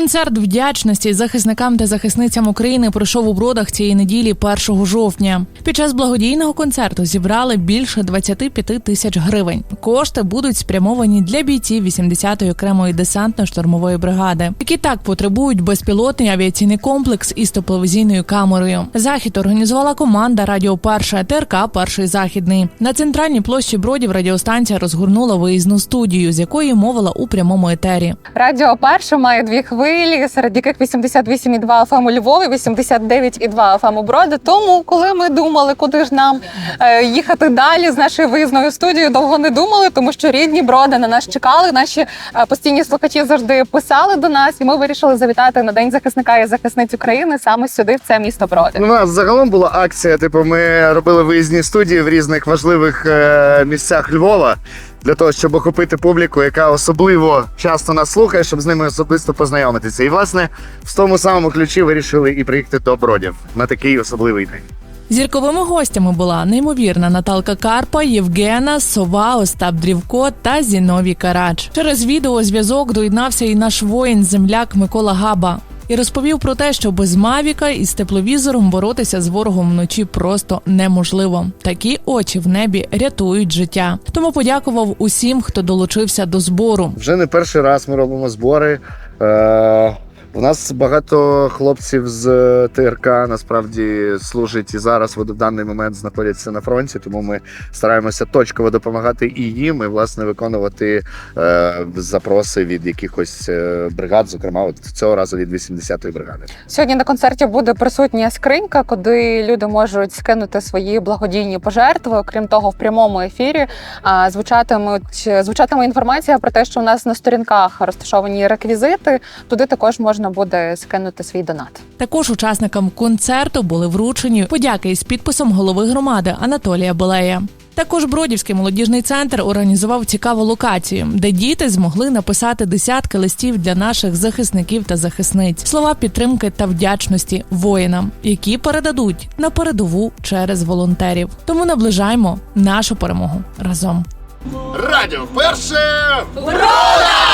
Концерт вдячності захисникам та захисницям України пройшов у бродах цієї неділі 1 жовтня. Під час благодійного концерту зібрали більше 25 тисяч гривень. Кошти будуть спрямовані для бійців 80-ї окремої десантно-штурмової бригади, які так потребують безпілотний авіаційний комплекс із тепловізійною камерою. Захід організувала команда Радіо Перша ТРК Перший західний. На центральній площі бродів радіостанція розгорнула виїзну студію, з якої мовила у прямому етері. Радіо перше має дві хвилі, серед яких 88,2 FM у Львові, 89,2 FM у Броди. Тому, коли ми думали, куди ж нам е, їхати далі з нашою виїзною студією, довго не думали, тому що рідні броди на нас чекали. Наші е, постійні слухачі завжди писали до нас, і ми вирішили завітати на день захисника і захисниць України саме сюди, в це місто Броди. У нас загалом була акція. Типу, ми робили виїзні студії в різних важливих е, місцях Львова для того, щоб охопити публіку, яка особливо часто нас слухає, щоб з ними особисто познайомитися. І власне в тому самому ключі вирішили і приїхати до Бродів на такий особливий день. Зірковими гостями була неймовірна Наталка Карпа, Євгена, Сова, Остап Дрівко та Зіновій Карач. Через відеозв'язок доєднався і наш воїн-земляк Микола Габа. І розповів про те, що без Мавіка із тепловізором боротися з ворогом вночі просто неможливо. Такі очі в небі рятують життя. Тому подякував усім, хто долучився до збору. Вже не перший раз ми робимо збори. Е, у нас багато хлопців з е, ТРК насправді служать і зараз в даний момент знаходяться на фронті, тому ми стараємося точково допомагати і їм, і власне виконувати е, запроси від якихось е, бригад, зокрема, от цього разу від 80-ї бригади. Сьогодні на концерті буде присутня скринька, куди люди можуть скинути свої благодійні пожертви. Окрім того, в прямому ефірі а, звучатимуть звучатиме інформація про те, що у нас на сторінках розташовані реквізити. Туди також можна буде скинути свій донат. Також учасникам концерту були вручені подяки із підписом голови громади Анатолія Белея. Також Бродівський молодіжний центр організував цікаву локацію, де діти змогли написати десятки листів для наших захисників та захисниць, слова підтримки та вдячності воїнам, які передадуть на передову через волонтерів. Тому наближаємо нашу перемогу разом. Радіо перше! Брода!